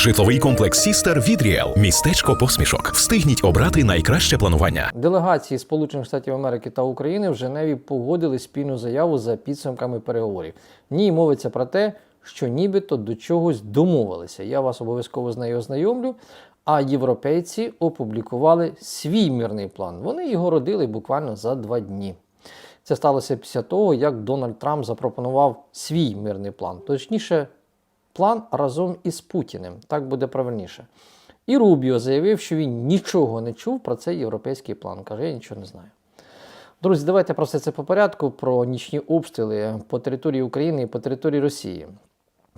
Житловий комплекс Сістер від Ріел. Містечко посмішок. Встигніть обрати найкраще планування. Делегації Сполучених Штатів Америки та України в Женеві погодили спільну заяву за підсумками переговорів. В ній мовиться про те, що нібито до чогось домовилися. Я вас обов'язково з нею ознайомлю. А європейці опублікували свій мирний план. Вони його родили буквально за два дні. Це сталося після того, як Дональд Трамп запропонував свій мирний план. Точніше, план разом із Путіним. Так буде правильніше. І Рубіо заявив, що він нічого не чув про цей європейський план. Каже, я нічого не знаю. Друзі, давайте про все це по порядку, про нічні обстріли по території України і по території Росії.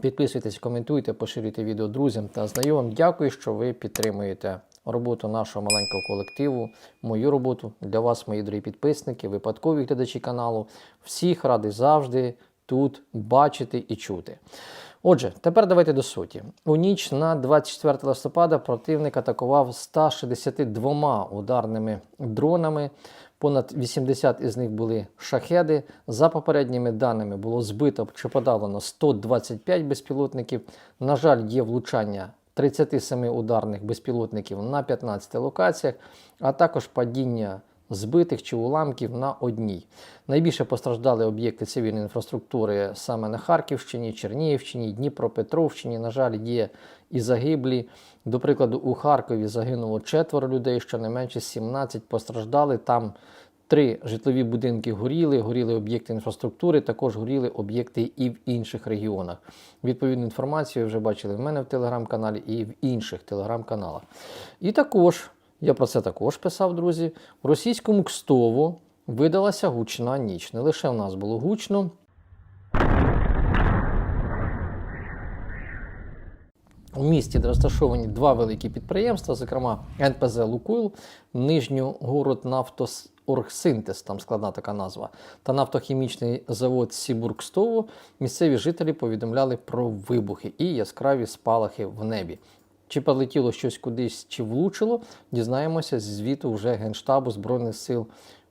Підписуйтесь, коментуйте, поширюйте відео друзям та знайомим. Дякую, що ви підтримуєте роботу нашого маленького колективу, мою роботу для вас, мої дорогі підписники, випадкові глядачі каналу. Всіх радий завжди тут бачити і чути. Отже, тепер давайте до суті. У ніч на 24 листопада противник атакував 162 ударними дронами. Понад 80 із них були шахеди. За попередніми даними було збито чи подавлено 125 безпілотників. На жаль, є влучання 37 ударних безпілотників на 15 локаціях, а також падіння збитих чи уламків на одній. Найбільше постраждали об'єкти цивільної інфраструктури саме на Харківщині, Чернігівщині, Дніпропетровщині. На жаль, є і загиблі. До прикладу, у Харкові загинуло четверо людей, щонайменше 17 постраждали. Там три житлові будинки горіли, горіли об'єкти інфраструктури, також горіли об'єкти і в інших регіонах. Відповідну інформацію ви вже бачили в мене в телеграм-каналі і в інших телеграм-каналах. І також, я про це також писав, друзі, в російському Кстову видалася гучна ніч. Не лише в нас було гучно. У місті розташовані два великі підприємства, зокрема НПЗ Лукойл, Нижньогороднафтооргсинтез, там складна така назва, та нафтохімічний завод Сібургстово, місцеві жителі повідомляли про вибухи і яскраві спалахи в небі. Чи полетіло щось кудись, чи влучило, дізнаємося з звіту вже Генштабу Збройних сил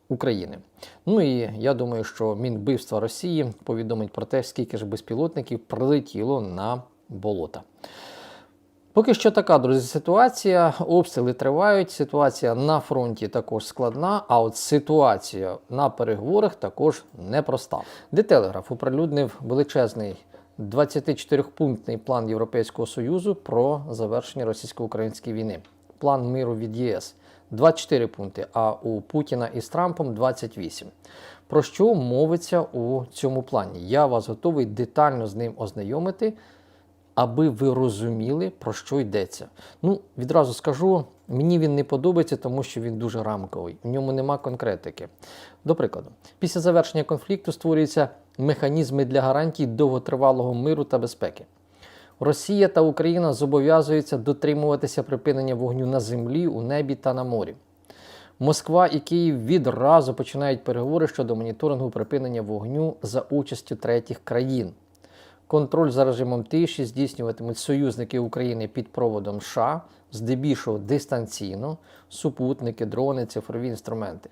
України. Ну і я думаю, що Мінбивства Росії повідомить про те, скільки ж безпілотників прилетіло на болота. Поки що така, друзі, ситуація. Обстріли тривають. Ситуація на фронті також складна, а от ситуація на переговорах також непроста. Де Телеграф оприлюднив величезний 24-пунктний план Європейського Союзу про завершення російсько-української війни. План миру від ЄС 24 пункти, а у Путіна із Трампом 28. Про що мовиться у цьому плані? Я вас готовий детально з ним ознайомити аби ви розуміли, про що йдеться. Ну, відразу скажу, мені він не подобається, тому що він дуже рамковий. В ньому нема конкретики. До прикладу, після завершення конфлікту створюються механізми для гарантій довготривалого миру та безпеки. Росія та Україна зобов'язуються дотримуватися припинення вогню на землі, у небі та на морі. Москва і Київ відразу починають переговори щодо моніторингу припинення вогню за участю третіх країн. Контроль за режимом тиші здійснюватимуть союзники України під проводом США, здебільшого дистанційно, супутники, дрони, цифрові інструменти.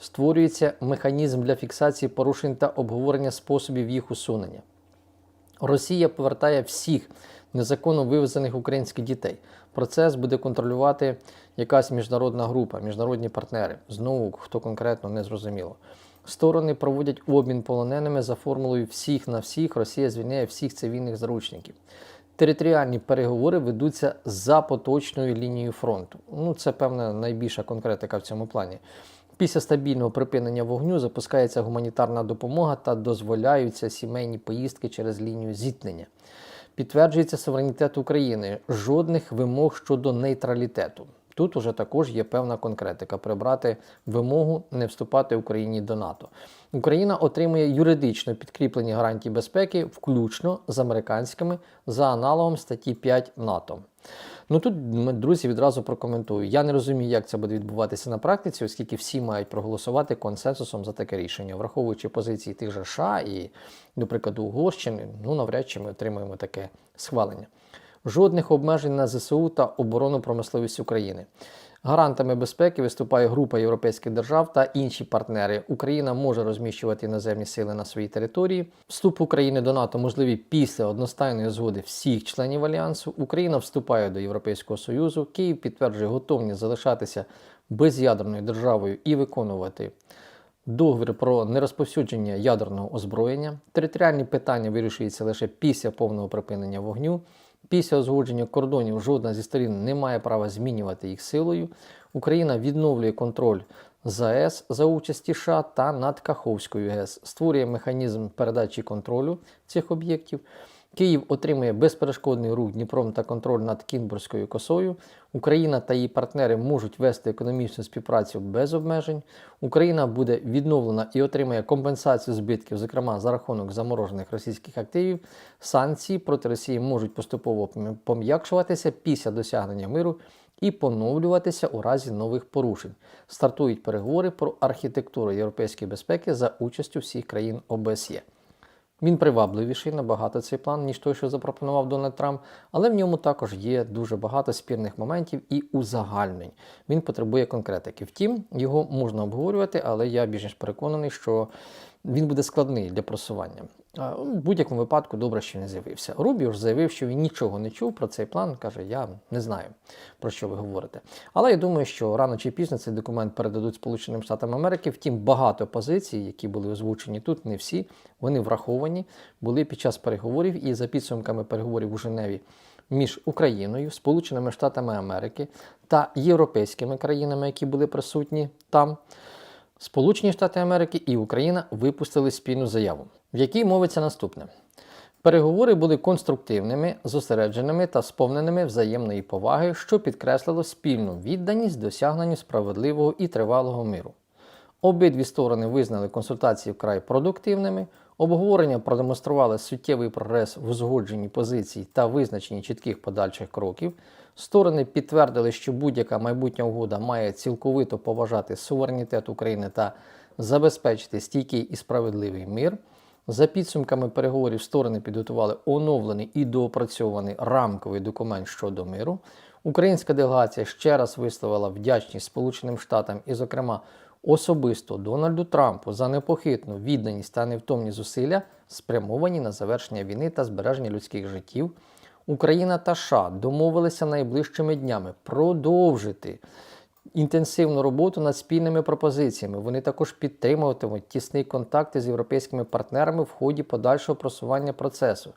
Створюється механізм для фіксації порушень та обговорення способів їх усунення. Росія повертає всіх незаконно вивезених українських дітей. Процес буде контролювати якась міжнародна група, міжнародні партнери. Знову хто конкретно не зрозуміло. Сторони проводять обмін полоненими за формулою всіх на всіх. Росія звільняє всіх цивільних заручників. Територіальні переговори ведуться за поточною лінією фронту. Ну, це певна найбільша конкретика в цьому плані. Після стабільного припинення вогню запускається гуманітарна допомога та дозволяються сімейні поїздки через лінію зіткнення. Підтверджується суверенітет України, жодних вимог щодо нейтралітету. Тут уже також є певна конкретика прибрати вимогу не вступати Україні до НАТО. Україна отримує юридично підкріплені гарантії безпеки, включно з американськими за аналогом статті 5 НАТО. Ну тут, друзі, відразу прокоментую. Я не розумію, як це буде відбуватися на практиці, оскільки всі мають проголосувати консенсусом за таке рішення, враховуючи позиції тих же США і, до прикладу, Угорщини, ну навряд чи ми отримаємо таке схвалення жодних обмежень на ЗСУ та оборонну промисловість України. Гарантами безпеки виступає група європейських держав та інші партнери. Україна може розміщувати іноземні сили на своїй території. Вступ України до НАТО можливий після одностайної згоди всіх членів альянсу. Україна вступає до Європейського Союзу. Київ підтверджує готовність залишатися без'ядерною державою і виконувати договір про нерозповсюдження ядерного озброєння. Територіальні питання вирішуються лише після повного припинення вогню. Після узгодження кордонів жодна зі сторін не має права змінювати їх силою. Україна відновлює контроль за ЕС за участі США та над Каховською ГЕС, створює механізм передачі контролю цих об'єктів. Київ отримує безперешкодний рух Дніпром та контроль над Кінбурзькою косою. Україна та її партнери можуть вести економічну співпрацю без обмежень. Україна буде відновлена і отримає компенсацію збитків, зокрема за рахунок заморожених російських активів. Санкції проти Росії можуть поступово пом'якшуватися після досягнення миру і поновлюватися у разі нових порушень. Стартують переговори про архітектуру європейської безпеки за участю всіх країн ОБСЄ. Він привабливіший набагато цей план, ніж той, що запропонував Дональд Трамп, але в ньому також є дуже багато спірних моментів і узагальнень. Він потребує конкретики. Втім, його можна обговорювати, але я більш ніж переконаний, що він буде складний для просування. А, В будь-якому випадку добре, що він з'явився. Рубіо ж заявив, що він нічого не чув про цей план. каже: Я не знаю про що ви говорите. Але я думаю, що рано чи пізно цей документ передадуть Сполученим Штатам Америки. Втім, багато позицій, які були озвучені тут, не всі, вони враховані, були під час переговорів і за підсумками переговорів у Женеві між Україною, Сполученими Штатами Америки та європейськими країнами, які були присутні там. Сполучені Штати Америки і Україна випустили спільну заяву, в якій мовиться наступне. Переговори були конструктивними, зосередженими та сповненими взаємної поваги, що підкреслило спільну відданість досягненню справедливого і тривалого миру. Обидві сторони визнали консультації вкрай продуктивними, обговорення продемонстрували суттєвий прогрес в узгодженні позицій та визначенні чітких подальших кроків. Сторони підтвердили, що будь-яка майбутня угода має цілковито поважати суверенітет України та забезпечити стійкий і справедливий мир. За підсумками переговорів сторони підготували оновлений і доопрацьований рамковий документ щодо миру. Українська делегація ще раз висловила вдячність Сполученим Штатам і, зокрема, особисто Дональду Трампу за непохитну відданість та невтомні зусилля, спрямовані на завершення війни та збереження людських життів. Україна та США домовилися найближчими днями продовжити інтенсивну роботу над спільними пропозиціями. Вони також підтримуватимуть тісний контакт з європейськими партнерами в ході подальшого просування процесу.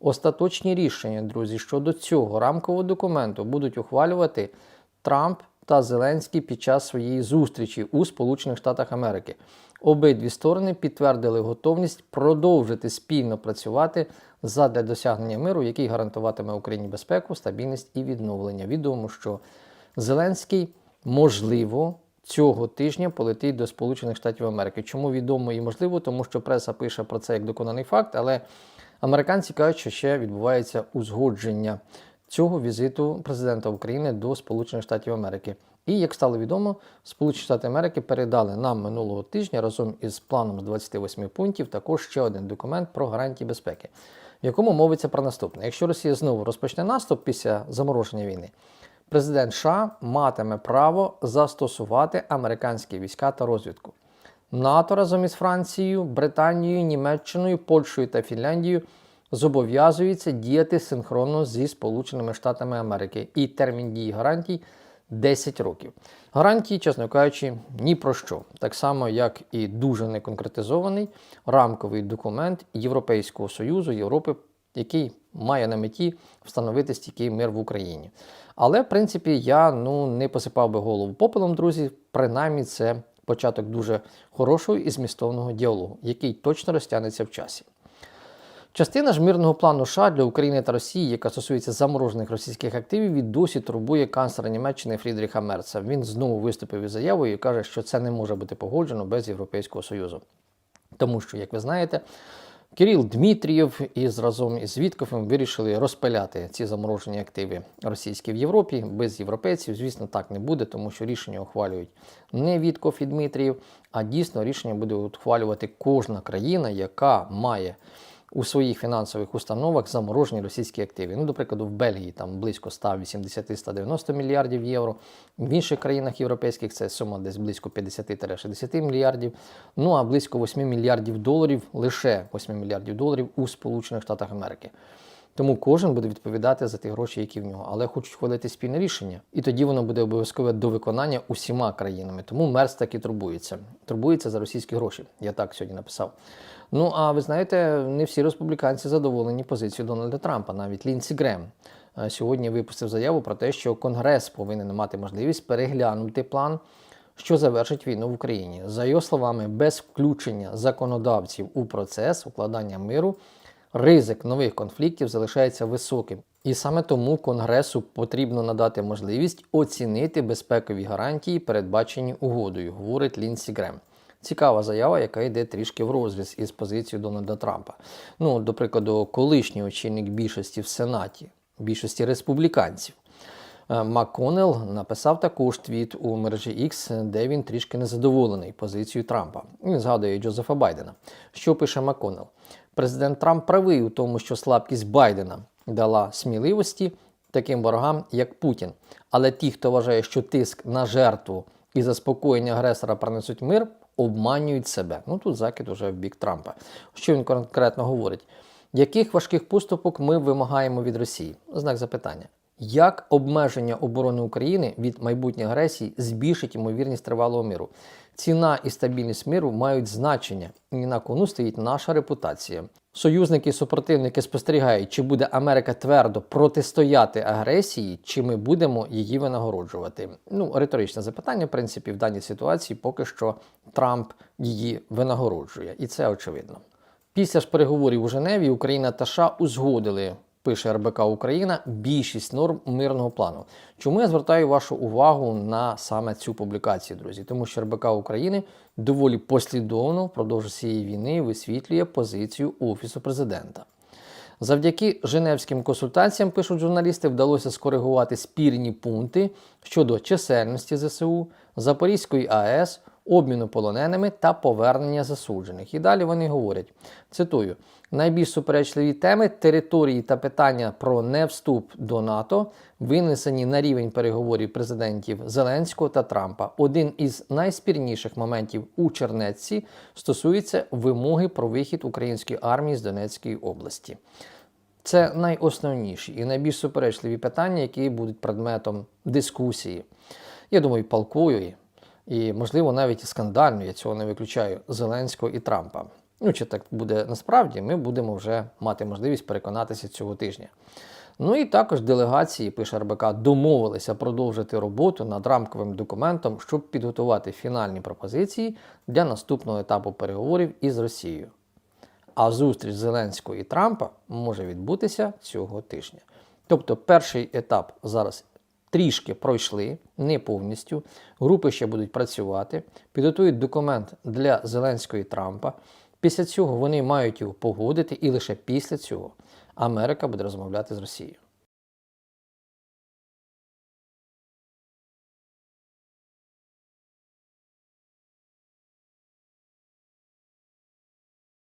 Остаточні рішення, друзі, щодо цього рамкового документу будуть ухвалювати Трамп та Зеленський під час своєї зустрічі у Сполучених Штатах Америки. Обидві сторони підтвердили готовність продовжити спільно працювати задля досягнення миру, який гарантуватиме Україні безпеку, стабільність і відновлення. Відомо, що Зеленський можливо цього тижня полетить до Сполучених Штатів Америки. Чому відомо і можливо? Тому що преса пише про це як доконаний факт, але американці кажуть, що ще відбувається узгодження цього візиту президента України до Сполучених Штатів Америки. І як стало відомо, Сполучені Штати Америки передали нам минулого тижня разом із планом з 28 пунктів також ще один документ про гарантії безпеки, в якому мовиться про наступне: якщо Росія знову розпочне наступ після замороження війни, президент США матиме право застосувати американські війська та розвідку. НАТО разом із Францією, Британією, Німеччиною, Польщею та Фінляндією зобов'язується діяти синхронно зі Сполученими Штатами Америки, і термін дії гарантій 10 років. Гарантії, чесно кажучи, ні про що. Так само, як і дуже неконкретизований рамковий документ Європейського Союзу, Європи, який має на меті встановити стійкий мир в Україні. Але, в принципі, я ну, не посипав би голову попелом, друзі. Принаймні, це початок дуже хорошого і змістовного діалогу, який точно розтягнеться в часі. Частина ж мирного плану США для України та Росії, яка стосується заморожених російських активів, і досі турбує канцлера Німеччини Фрідріха Мерца. Він знову виступив із заявою і каже, що це не може бути погоджено без Європейського Союзу. Тому що, як ви знаєте, Кирил Дмитрієв із разом із Вітковим вирішили розпиляти ці заморожені активи російські в Європі без європейців. Звісно, так не буде, тому що рішення ухвалюють не Вітков і Дмитрієв, а дійсно рішення буде ухвалювати кожна країна, яка має у своїх фінансових установах заморожені російські активи. Ну, до прикладу, в Бельгії там близько 180-190 мільярдів євро. В інших країнах європейських це сума десь близько 50-60 мільярдів. Ну а близько 8 мільярдів доларів, лише 8 мільярдів доларів у Сполучених Штатах Америки. Тому кожен буде відповідати за ті гроші, які в нього, але хочуть входити спільне рішення. І тоді воно буде обов'язкове до виконання усіма країнами. Тому Мерс так і турбується. Турбується за російські гроші. Я так сьогодні написав. Ну а ви знаєте, не всі республіканці задоволені позицією Дональда Трампа. Навіть Лінсі Грем е, сьогодні випустив заяву про те, що Конгрес повинен мати можливість переглянути план. Що завершить війну в Україні, за його словами, без включення законодавців у процес укладання миру ризик нових конфліктів залишається високим. І саме тому Конгресу потрібно надати можливість оцінити безпекові гарантії, передбачені угодою, говорить Лінсі Грем. Цікава заява, яка йде трішки в розріз із позицією Дональда Трампа. Ну, до прикладу, колишній очільник більшості в Сенаті, більшості республіканців. Е, МакКоннелл написав також твіт у мережі X, де він трішки незадоволений позицією Трампа. Він згадує Джозефа Байдена. Що пише МакКоннелл? Президент Трамп правий у тому, що слабкість Байдена дала сміливості таким ворогам, як Путін. Але ті, хто вважає, що тиск на жертву і заспокоєння агресора принесуть мир, обманюють себе. Ну тут закид уже в бік Трампа. Що він конкретно говорить? Яких важких поступок ми вимагаємо від Росії? Знак запитання. Як обмеження оборони України від майбутньої агресії збільшить ймовірність тривалого миру? Ціна і стабільність миру мають значення, і на кону стоїть наша репутація. Союзники і супротивники спостерігають, чи буде Америка твердо протистояти агресії, чи ми будемо її винагороджувати. Ну, риторичне запитання, в принципі, в даній ситуації поки що Трамп її винагороджує, і це очевидно. Після ж переговорів у Женеві Україна та США узгодили, пише РБК Україна, більшість норм мирного плану. Чому я звертаю вашу увагу на саме цю публікацію, друзі? Тому що РБК України доволі послідовно впродовж цієї війни висвітлює позицію Офісу президента. Завдяки Женевським консультаціям, пишуть журналісти, вдалося скоригувати спірні пункти щодо чисельності ЗСУ, Запорізької АЕС, обміну полоненими та повернення засуджених. І далі вони говорять: цитую: найбільш суперечливі теми території та питання про невступ до НАТО винесені на рівень переговорів президентів Зеленського та Трампа. Один із найспірніших моментів у Чернецці стосується вимоги про вихід української армії з Донецької області. Це найосновніші і найбільш суперечливі питання, які будуть предметом дискусії. Я думаю, палкою і, можливо, навіть і скандально, я цього не виключаю, Зеленського і Трампа. Ну, чи так буде насправді, ми будемо вже мати можливість переконатися цього тижня. Ну і також делегації, пише РБК, домовилися продовжити роботу над рамковим документом, щоб підготувати фінальні пропозиції для наступного етапу переговорів із Росією. А зустріч Зеленського і Трампа може відбутися цього тижня. Тобто, перший етап зараз трішки пройшли, не повністю. Групи ще будуть працювати, підготують документ для Зеленського і Трампа. Після цього вони мають його погодити, і лише після цього Америка буде розмовляти з Росією.